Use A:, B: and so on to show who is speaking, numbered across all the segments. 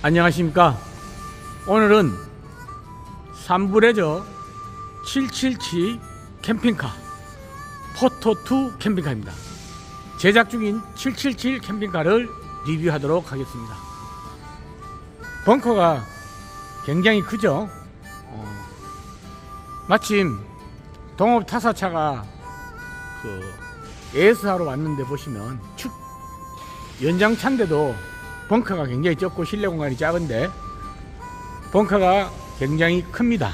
A: 안녕하십니까. 오늘은 삼불레저 777 캠핑카 포토2 캠핑카입니다. 제작 중인 777 캠핑카를 리뷰하도록 하겠습니다. 벙커가 굉장히 크죠. 어, 마침 동업 타사차가 그 AS하러 왔는데 보시면 축 연장차인데도 벙커가 굉장히 적고 실내 공간이 작은데 벙커가 굉장히 큽니다.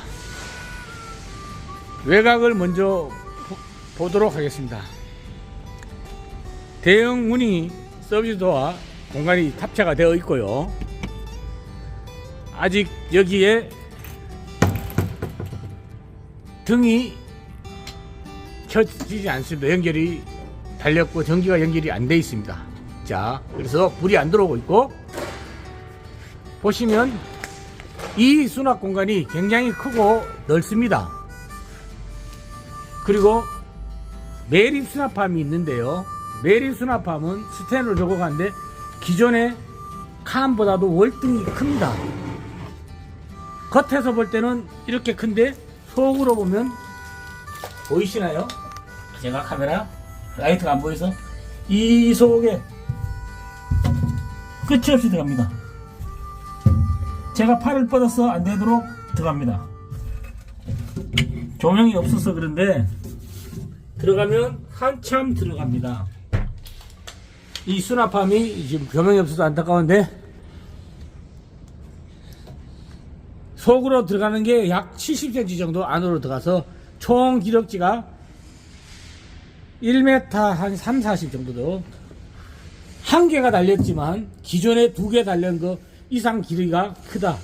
A: 외곽을 먼저 보- 보도록 하겠습니다. 대형 무늬 서비스 도어 공간이 탑재가 되어 있고요. 아직 여기에 등이 켜지지 않습니다. 연결이 달렸고 전기가 연결이 안 돼 있습니다. 자, 그래서 불이 안 들어오고 있고 보시면 이 수납 공간이 굉장히 크고 넓습니다. 그리고 매립 수납함이 있는데요. 매립 수납함은 스텐으로 적어가는데 기존의 칸보다도 월등히 큽니다. 겉에서 볼 때는 이렇게 큰데 속으로 보면 보이시나요? 제가 카메라 라이트가 안 보여서 이 속에 끝이 없이 들어갑니다. 제가 팔을 뻗어서 안 되도록 들어갑니다. 조명이 없어서 그런데 들어가면 한참 들어갑니다. 이 수납함이 지금 조명이 없어서 안타까운데 속으로 들어가는 게 약 70cm 정도 안으로 들어가서 총 기럭지가 1m 한 3, 40 정도 도 한 개가 달렸지만 기존에 두 개 달린 거 이상 길이가 크다.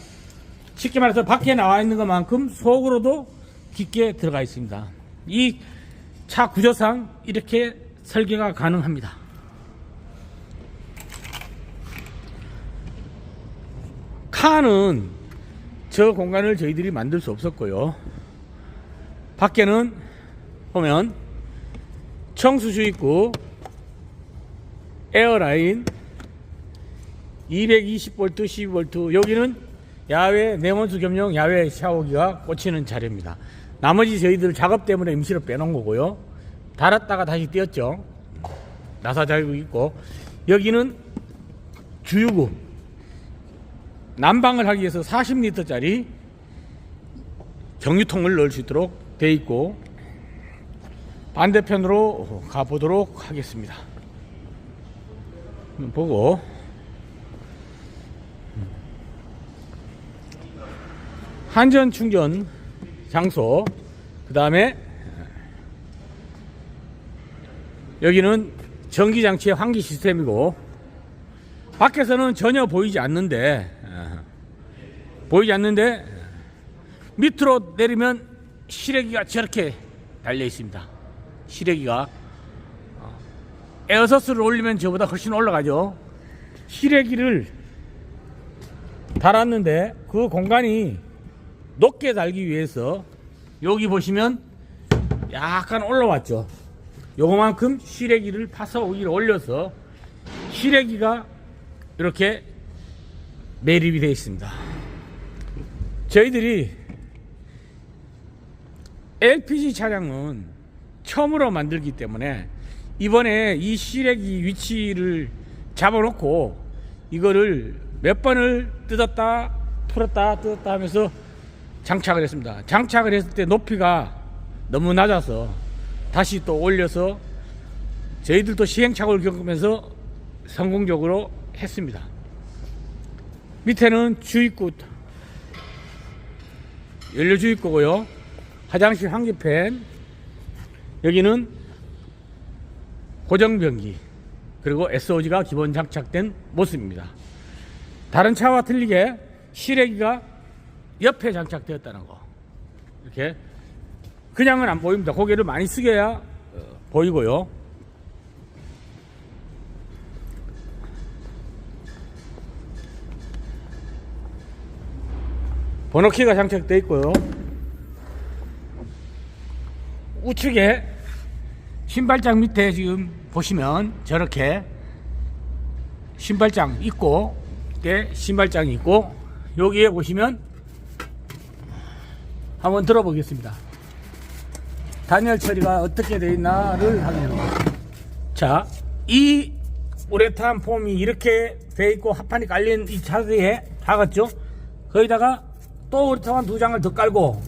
A: 쉽게 말해서 밖에 나와 있는 것만큼 속으로도 깊게 들어가 있습니다. 이 차 구조상 이렇게 설계가 가능합니다. 칸은 저 공간을 저희들이 만들 수 없었고요. 밖에는 보면 청수주 있고 에어라인 220V, 12V 여기는 야외 냉온수 겸용 야외 샤워기가 꽂히는 자리입니다. 나머지 저희들 작업 때문에 임시로 빼놓은 거고요. 달았다가 다시 띄었죠. 나사 자국 있고 여기는 주유구 난방을 하기 위해서 40리터짜리 정유통을 넣을 수 있도록 돼 있고 반대편으로 가보도록 하겠습니다. 보고 한전 충전 장소 그 다음에 여기는 전기 장치의 환기 시스템이고 밖에서는 전혀 보이지 않는데 어, 보이지 않는데 밑으로 내리면 시래기가 저렇게 달려 있습니다. 시래기가 어, 에어서스를 올리면 저보다 훨씬 올라가죠. 시래기를 달았는데 그 공간이 높게 달기 위해서 여기 보시면 약간 올라왔죠. 요거만큼 시래기를 파서 위로 올려서 시래기가 이렇게 매립이 되어 있습니다. 저희들이 LPG 차량은 처음으로 만들기 때문에 이번에 이 시래기 위치를 잡아놓고 이거를 몇 번을 뜯었다 풀었다 뜯었다 하면서 장착을 했습니다. 장착을 했을 때 높이가 너무 낮아서 다시 또 올려서 저희들도 시행착오를 겪으면서 성공적으로 했습니다. 밑에는 주입구 연료 주입구고요. 화장실 환기팬 여기는 고정변기 그리고 SOG가 기본 장착된 모습입니다. 다른 차와 틀리게 실외기가 옆에 장착되었다는 거 이렇게 그냥은 안 보입니다. 고개를 많이 숙여야 어, 보이고요. 번호키가 장착되어 있고요. 우측에 신발장 밑에 지금 보시면 저렇게 신발장 있고 때 신발장이 있고 여기에 보시면 한번 들어보겠습니다. 단열 처리가 어떻게 되어 있나를 확인합니다. 자, 이 우레탄 폼이 이렇게 돼 있고 합판이 깔린 이 차드에 박았죠? 거기다가 또 우레탄 두 장을 더 깔고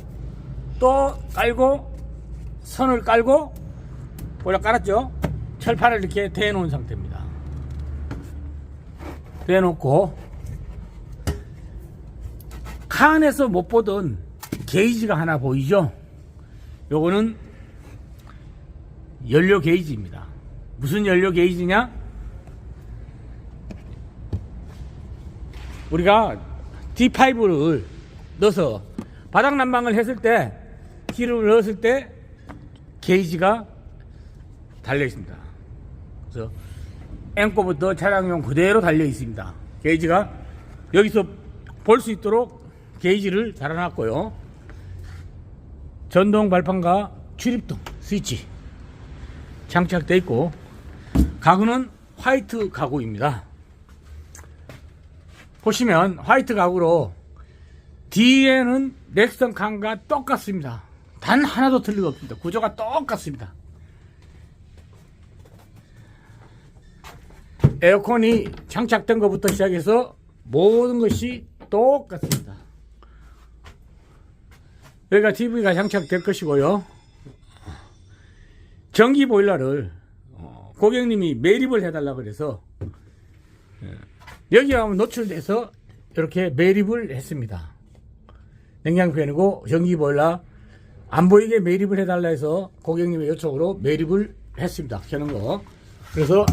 A: 또 깔고 선을 깔고 보라 깔았죠? 철판을 이렇게 대놓은 상태입니다. 대놓고 칸에서 못 보던 게이지가 하나 보이죠? 요거는 연료 게이지입니다. 무슨 연료 게이지냐? 우리가 D5를 넣어서 바닥 난방을 했을 때 기름을 넣었을 때 게이지가 달려 있습니다. 그래서 앵꼬부터 차량용 그대로 달려 있습니다. 게이지가 여기서 볼 수 있도록 게이지를 달아놨고요. 전동 발판과 출입등 스위치 장착되어 있고 가구는 화이트 가구입니다. 보시면 화이트 가구로 뒤에는 넥슨 칸과 똑같습니다. 단 하나도 틀리가 없습니다. 구조가 똑같습니다. 에어컨이 장착된 것부터 시작해서 모든 것이 똑같습니다. 여기가 TV가 장착될 것이고요. 전기 보일러를 어, 고객님이 매립을 해달라 그래서 예, 여기 하면 노출돼서 이렇게 매립을 했습니다. 냉장팬이고 전기 보일러 안 보이게 매립을 해달라 해서 고객님의 요청으로 매립을 했습니다. 켜는 거. 그래서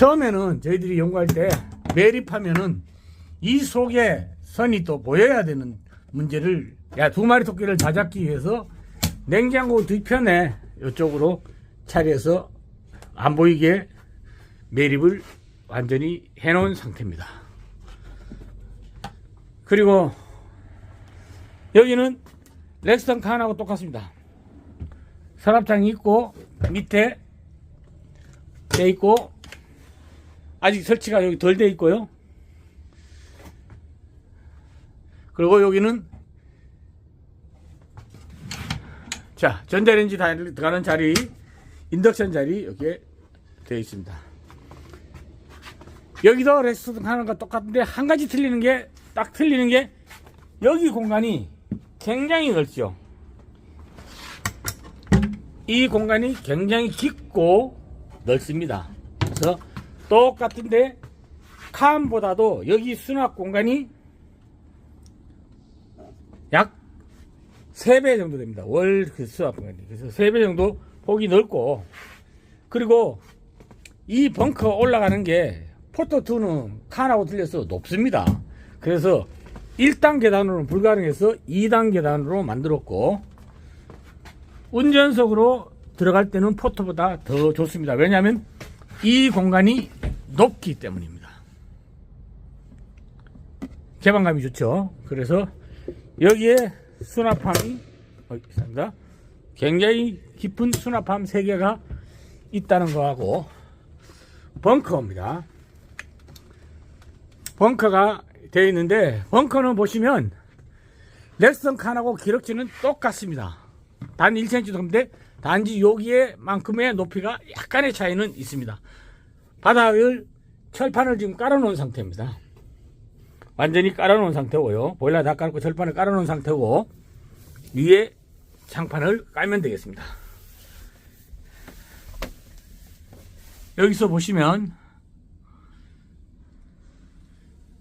A: 처음에는 저희들이 연구할 때 매립하면은 이 속에 선이 또 보여야 되는 문제를 야 두 마리 토끼를 다 잡기 위해서 냉장고 뒤편에 이쪽으로 차려서 안 보이게 매립을 완전히 해놓은 상태입니다. 그리고 여기는 렉스턴 칸하고 똑같습니다. 서랍장이 있고 밑에 돼 있고 아직 설치가 여기 덜 돼 있고요. 그리고 여기는 자 전자레인지 다 들어가는 자리 인덕션 자리 여기에 되어 있습니다. 여기도 레스토랑 하는 거 똑같은데 한 가지 틀리는 게 딱 틀리는 게 여기 공간이 굉장히 넓죠. 이 공간이 굉장히 깊고 넓습니다. 그래서 똑같은데 칸보다도 여기 수납 공간이 약 3배 정도 됩니다. 월 그 수납 공간이. 그래서 3배 정도 폭이 넓고 그리고 이 벙커 올라가는 게 포토2는 칸하고 틀려서 높습니다. 그래서 1단 계단으로는 불가능해서 2단 계단으로 만들었고 운전석으로 들어갈 때는 포토보다 더 좋습니다. 왜냐하면 이 공간이 높기 때문입니다. 개방감이 좋죠. 그래서 여기에 수납함이 어, 있습니다. 굉장히 깊은 수납함 3개가 있다는 거하고 벙커입니다. 벙커가 되어 있는데 벙커는 보시면 렉선 칸하고 기럭지는 똑같습니다. 단 1cm 정도인데 단지 여기에 만큼의 높이가 약간의 차이는 있습니다. 바닥을 철판을 지금 깔아놓은 상태입니다. 완전히 깔아놓은 상태고요. 보일러 다 깔고 철판을 깔아놓은 상태고 위에 장판을 깔면 되겠습니다. 여기서 보시면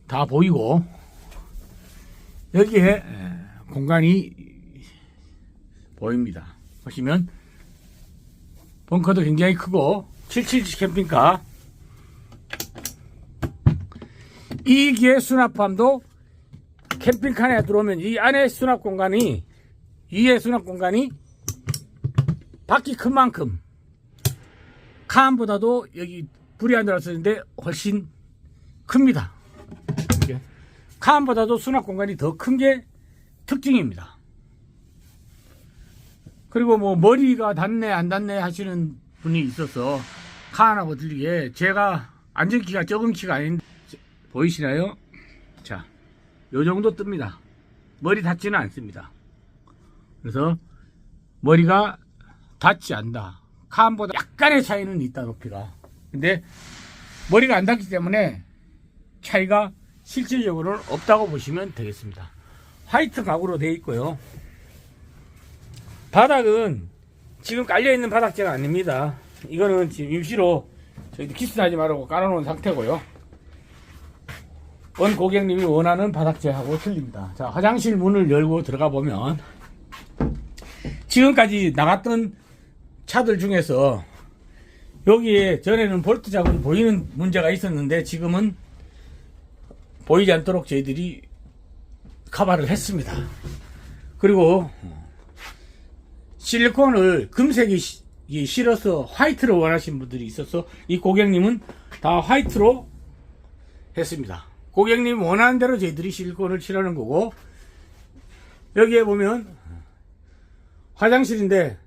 A: 다 보이고 여기에 공간이 보입니다. 보시면 벙커도 굉장히 크고 777 캠핑카 이기의 수납함도 캠핑카 안에 들어오면 이 안에 수납 공간이 위에 수납 공간이 바퀴 큰 만큼 칸보다도 여기 불이 안 들어왔었는데 훨씬 큽니다. 이렇게. 칸보다도 수납 공간이 더 큰 게 특징입니다. 그리고 뭐 머리가 닿네 안 닿네 하시는 분이 있어서 칸하고 들리게 제가 앉은 키가 적은 키가 아닌데 보이시나요? 자, 요 정도 뜹니다. 머리 닿지는 않습니다. 그래서 머리가 닿지 않다. 칸보다 약간의 차이는 있다 높이가. 근데 머리가 안 닿기 때문에 차이가 실질적으로는 없다고 보시면 되겠습니다. 화이트 가구로 되어 있고요. 바닥은 지금 깔려있는 바닥재가 아닙니다. 이거는 지금 임시로 저희도 키스하지 말라고 깔아놓은 상태고요. 원 고객님이 원하는 바닥재하고 틀립니다. 자, 화장실 문을 열고 들어가 보면 지금까지 나갔던 차들 중에서 여기에 전에는 볼트 자국이 보이는 문제가 있었는데 지금은 보이지 않도록 저희들이 커버를 했습니다. 그리고 실리콘을 금색이 실어서 화이트로 원하시는 분들이 있어서 이 고객님은 다 화이트로 했습니다. 고객님 원하는 대로 저희들이 실리콘을 칠하는 거고 여기에 보면 화장실인데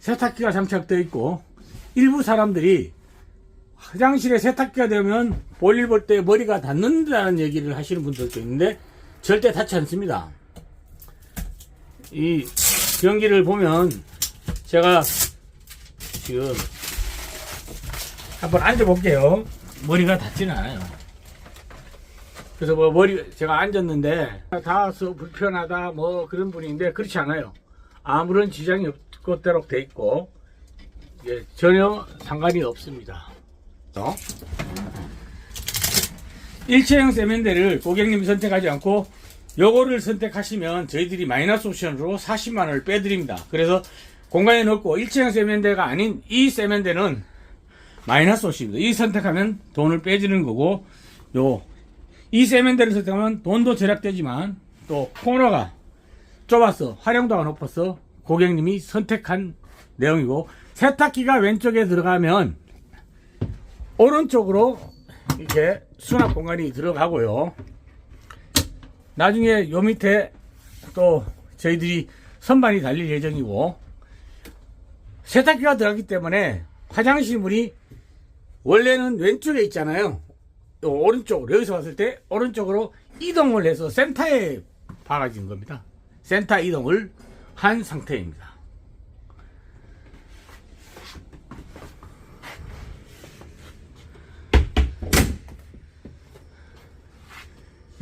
A: 세탁기가 장착되어 있고 일부 사람들이 화장실에 세탁기가 되면 볼일 볼 때 머리가 닿는다는 얘기를 하시는 분들도 있는데 절대 닿지 않습니다. 이 경기를 보면 제가 지금 한번 앉아 볼게요. 머리가 닿지는 않아요. 그래서 뭐 머리 제가 앉았는데 닿아서 불편하다 뭐 그런 분인데 그렇지 않아요. 아무런 지장이 없도록 돼 있고 예, 전혀 상관이 없습니다. 어? 일체형 세면대를 고객님이 선택하지 않고 요거를 선택하시면 저희들이 마이너스 옵션으로 40만원을 빼드립니다. 그래서 공간에 넣고 일체형 세면대가 아닌 이 세면대는 마이너스 옵션입니다. 이 선택하면 돈을 빼주는 거고 요 이 세면대를 선택하면 돈도 절약되지만 또 코너가 좁아서 활용도가 높아서 고객님이 선택한 내용이고 세탁기가 왼쪽에 들어가면 오른쪽으로 이렇게 수납 공간이 들어가고요. 나중에 요 밑에 또 저희들이 선반이 달릴 예정이고 세탁기가 들어가기 때문에 화장실 문이 원래는 왼쪽에 있잖아요. 요 오른쪽으로 여기서 봤을 때 오른쪽으로 이동을 해서 센터에 박아진 겁니다. 센터 이동을 한 상태입니다.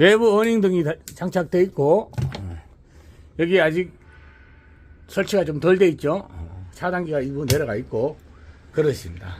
A: 외부 어닝 등이 다- 장착되어 있고 여기 아직 설치가 좀 덜 돼 있죠. 차단기가 일부 내려가 있고 그렇습니다.